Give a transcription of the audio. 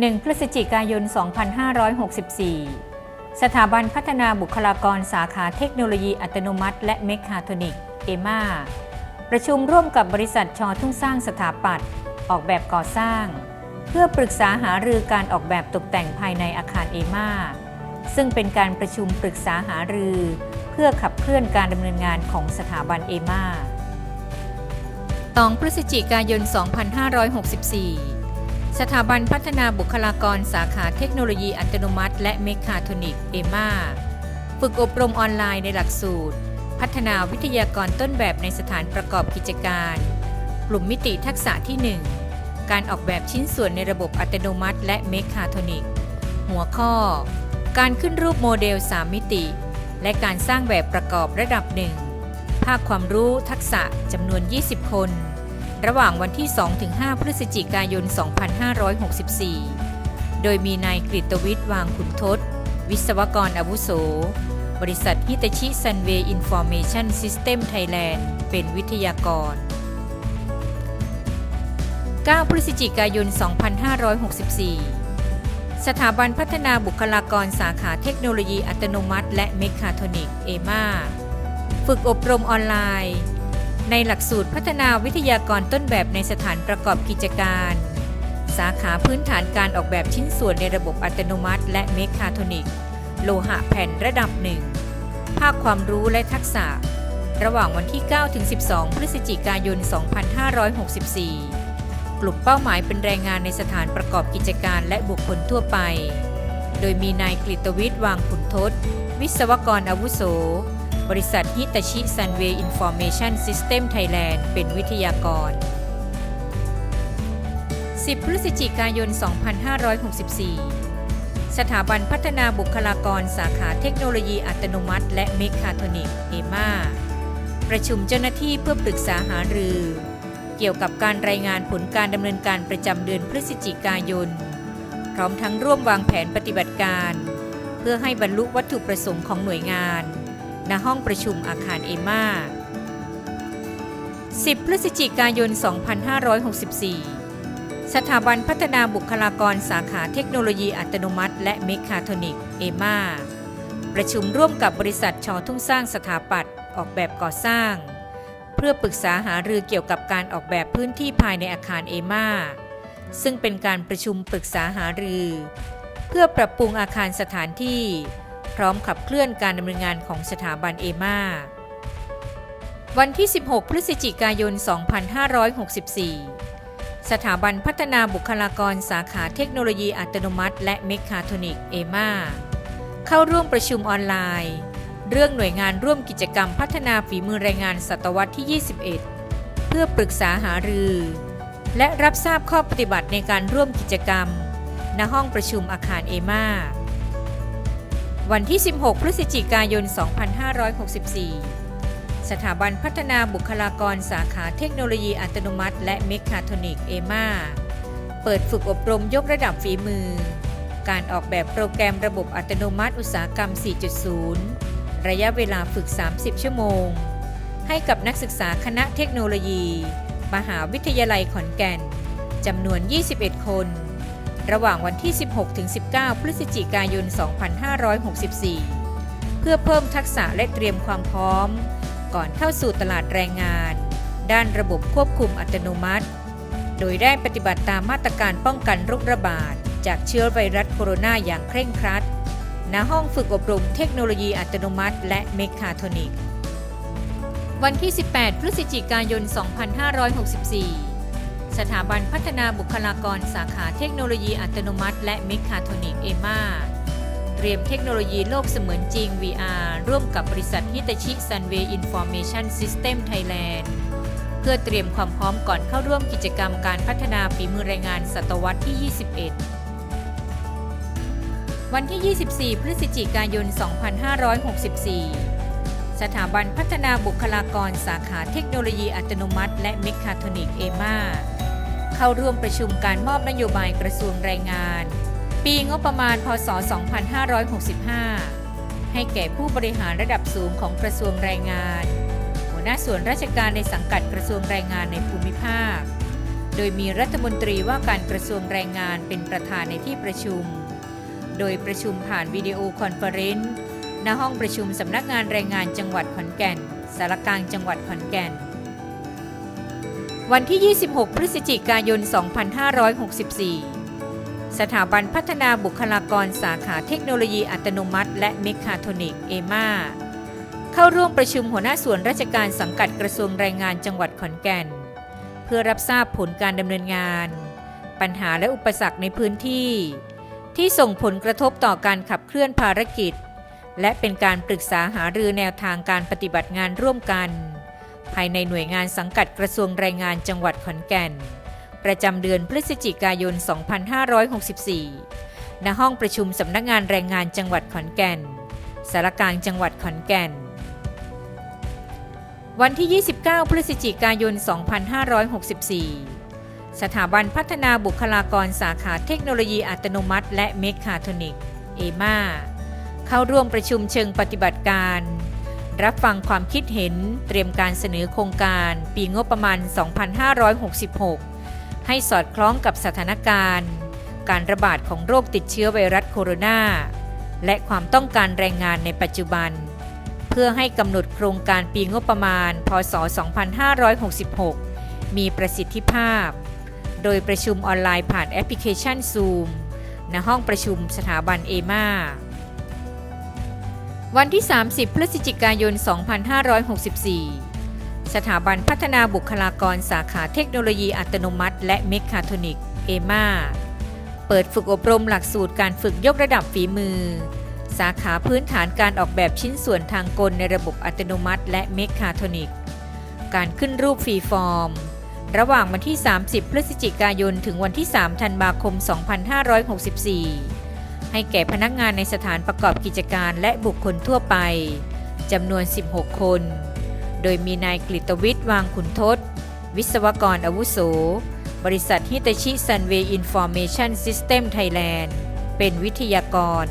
1 พฤศจิกายน 2564 สถาบันพัฒนาบุคลากรสาขาเทคโนโลยีอัตโนมัติ และเมคาโทนิก เอมาประชุมร่วมกับบริษัทชอทุ่งสร้างสถาปัตย์ออกแบบก่อสร้าง เพื่อปรึกษาหารือการออกแบบตกแต่งภายในอาคารเอมาซึ่งเป็นการประชุมปรึกษาหารือ เพื่อขับเคลื่อนการดำเนินงานของสถาบันเอมา2พฤศจิกายน 2564 สถาบันพัฒนาบุคลากรสาขาเทคโนโลยีอัตโนมัติ และเมคาโทนิกเอมาฝึกอบรมออนไลน์ในหลักสูตร พัฒนาวิทยากรต้นแบบในสถานประกอบกิจการ กลุ่มมิติทักษะที่ 1 การออกแบบชิ้นส่วนในระบบอัตโนมัติ และเมคาโทนิก หัวข้อ การขึ้นรูปโมเดล 3 มิติ และการสร้างแบบประกอบระดับหนึ่งภาคความรู้ทักษะจำนวน 20 คน ระหว่างวันที่ 2-5 พฤศจิกายน 2564 โดยมีนายกฤตวิทย์วางขุนทศ วิศวกรอาวุโส บริษัทฮิตาชิซันเวย์อินฟอร์เมชันซิสเต็มไทยแลนด์เป็นวิทยากร 9 พฤศจิกายน 2564 สถาบันพัฒนาบุคลากรสาขาเทคโนโลยีอัตโนมัติ และเมคาโทนิกเอมาฝึกอบรมออนไลน์ ในหลักสูตรพัฒนาวิทยากรต้นแบบในสถานประกอบกิจการ สาขาพื้นฐานการออกแบบชิ้นส่วนในระบบอัตโนมัติ และเมคาโทนิก โลหะแผ่นระดับหนึ่งภาคความรู้และทักษะ ระหว่างวันที่9-12 พฤศจิกายน 2564 กลุ่มเป้าหมายเป็นแรงงานในสถานประกอบกิจการและบุคคลทั่วไป โดยมีนายกฤตวิทย์วางขุนทศ วิศวกรอาวุโส บริษัทฮิตาชิซันเวย์อินฟอร์เมชันซิสเต็มไทยแลนด์เป็นวิทยากร 10 พฤศจิกายน 2564 สถาบันพัฒนาบุคลากรสาขาเทคโนโลยีอัตโนมัติ และเมคาโทนิกเอมาประชุมเจ้าหน้าที่เพื่อปรึกษาหารือ เกี่ยวกับการรายงานผลการดำเนินการประจำเดือนพฤศจิกายน พร้อมทั้งร่วมวางแผนปฏิบัติการ เพื่อให้บรรลุวัตถุประสงค์ของหน่วยงาน ณห้องประชุมอาคารเอมา 10 พฤศจิกายน 2564 สถาบันพัฒนาบุคลากรสาขาเทคโนโลยีอัตโนมัติและเมคาโทนิกเอมาประชุมร่วมกับบริษัทชอทุ่งสร้างสถาปัตย์ออกแบบก่อสร้าง เพื่อปรึกษาหารือเกี่ยวกับการออกแบบพื้นที่ภายในอาคารเอมาซึ่งเป็นการประชุมปรึกษาหารือ เพื่อปรับปรุงอาคารสถานที่ พร้อมขับเคลื่อนการดำเนินงานของสถาบันเอมาวันที่ 16 พฤศจิกายน 2564 สถาบันพัฒนาบุคลากรสาขาเทคโนโลยีอัตโนมัติ และเมคาโทนิกเอมาเข้าร่วมประชุมออนไลน์ เรื่องหน่วยงานร่วมกิจกรรมพัฒนาฝีมือแรงงานศตวรรษที่ 21 เพื่อปรึกษาหารือ และรับทราบข้อปฏิบัติในการร่วมกิจกรรม ณห้องประชุมอาคารเอมา วันที่ 16 พฤศจิกายน 2564 สถาบันพัฒนาบุคลากรสาขาเทคโนโลยีอัตโนมัติ และเมคาโทนิกเอมาเปิดฝึกอบรมยกระดับฝีมือ การออกแบบโปรแกรมระบบอัตโนมัติอุตสาหกรรม 4.0 ระยะเวลาฝึก 30 ชั่วโมง ให้กับนักศึกษาคณะเทคโนโลยี มหาวิทยาลัยขอนแก่นจำนวน 21 คน ระหว่างวันที่ 16-19 พฤศจิกายน 2564 เพื่อเพิ่มทักษะและเตรียมความพร้อม ก่อนเข้าสู่ตลาดแรงงาน ด้านระบบควบคุมอัตโนมัติ โดยได้ปฏิบัติตามมาตรการป้องกันโรคระบาด จากเชื้อไวรัสโคโรนาอย่างเคร่งครัด ณ ห้องฝึกอบรมเทคโนโลยีอัตโนมัติ และเมคาโทนิก วันที่ 18 พฤศจิกายน 2564 สถาบันพัฒนาบุคลากรสาขาเทคโนโลยีอัตโนมัติ และเมคาโทนิกเอมาเตรียมเทคโนโลยีโลกเสมือนจริง VR ร่วมกับบริษัทฮิตาชิซันเวย์อินฟอร์เมชันซิสเต็มไทยแลนด์เพื่อเตรียมความพร้อมก่อนเข้าร่วมกิจกรรมการพัฒนาฝีมือแรงงานศตวรรษที่ 21 วันที่ 24 พฤศจิกายน 2564 สถาบันพัฒนาบุคลากรสาขาเทคโนโลยีอัตโนมัติ และเมคาโทนิกเอมา เข้าร่วมประชุมการมอบนโยบายกระทรวงแรงงาน ปีงบประมาณ พศ 2565 ให้แก่ผู้บริหารระดับสูงของกระทรวงแรงงาน หัวหน้าส่วนราชการในสังกัดกระทรวงแรงงานในภูมิภาค โดยมีรัฐมนตรีว่าการกระทรวงแรงงานเป็นประธานในที่ประชุม โดยประชุมผ่านวิดีโอคอนเฟอเรนซ์ณห้องประชุมสำนักงานแรงงานจังหวัดขอนแก่น สารกลางจังหวัดขอนแก่น วันที่ 26 พฤศจิกายน 2564 สถาบันพัฒนาบุคลากรสาขาเทคโนโลยีอัตโนมัติ และเมคาโทนิก เอมาเข้าร่วมประชุมหัวหน้าส่วนราชการสังกัดกระทรวงแรงงานจังหวัดขอนแก่น เพื่อรับทราบผลการดำเนินงาน ปัญหาและอุปสรรคในพื้นที่ ที่ส่งผลกระทบต่อการขับเคลื่อนภารกิจ และเป็นการปรึกษาหารือแนวทางการปฏิบัติงานร่วมกัน ภายในหน่วยงานสังกัดกระทรวงแรงงานจังหวัดขอนแก่น ประจำเดือนพฤศจิกายน 2564 ณ ห้องประชุมสำนักงานแรงงานจังหวัดขอนแก่น สารกลางจังหวัดขอนแก่น วันที่ 29 พฤศจิกายน 2564 สถาบันพัฒนาบุคลากรสาขาเทคโนโลยีอัตโนมัติ และเมคาโทนิก เอมาเข้าร่วมประชุมเชิงปฏิบัติการ รับฟังความคิดเห็นเตรียมการเสนอโครงการปีงบประมาณ 2566 ให้สอดคล้องกับสถานการณ์ การระบาดของโรคติดเชื้อไวรัสโคโรนาและความต้องการแรงงานในปัจจุบัน เพื่อให้กำหนดโครงการปีงบประมาณ พศ 2566 มีประสิทธิภาพ โดยประชุมออนไลน์ผ่านแอปพลิเคชัน Zoom ณห้องประชุมสถาบันเอมา วันที่ 30 พฤศจิกายน 2564 สถาบันพัฒนาบุคลากรสาขาเทคโนโลยีอัตโนมัติ และเมคาโทนิกเอมาเปิดฝึกอบรมหลักสูตรการฝึกยกระดับฝีมือ สาขาพื้นฐานการออกแบบชิ้นส่วนทางกลในระบบอัตโนมัติ และเมคาโทนิกการขึ้นรูปฟรีฟอร์ม ระหว่างวันที่ 30 พฤศจิกายน ถึงวันที่ 3 ธันวาคม 2564 ให้แก่พนักงานในสถานประกอบกิจการและบุคคลทั่วไปจำนวน 16 คน โดยมีนายกฤตวิทย์วางขุนทศ วิศวกรอาวุโส บริษัทฮิตาชิซันเวย์อินฟอร์เมชันซิสเต็มไทยแลนด์ เป็นวิทยากร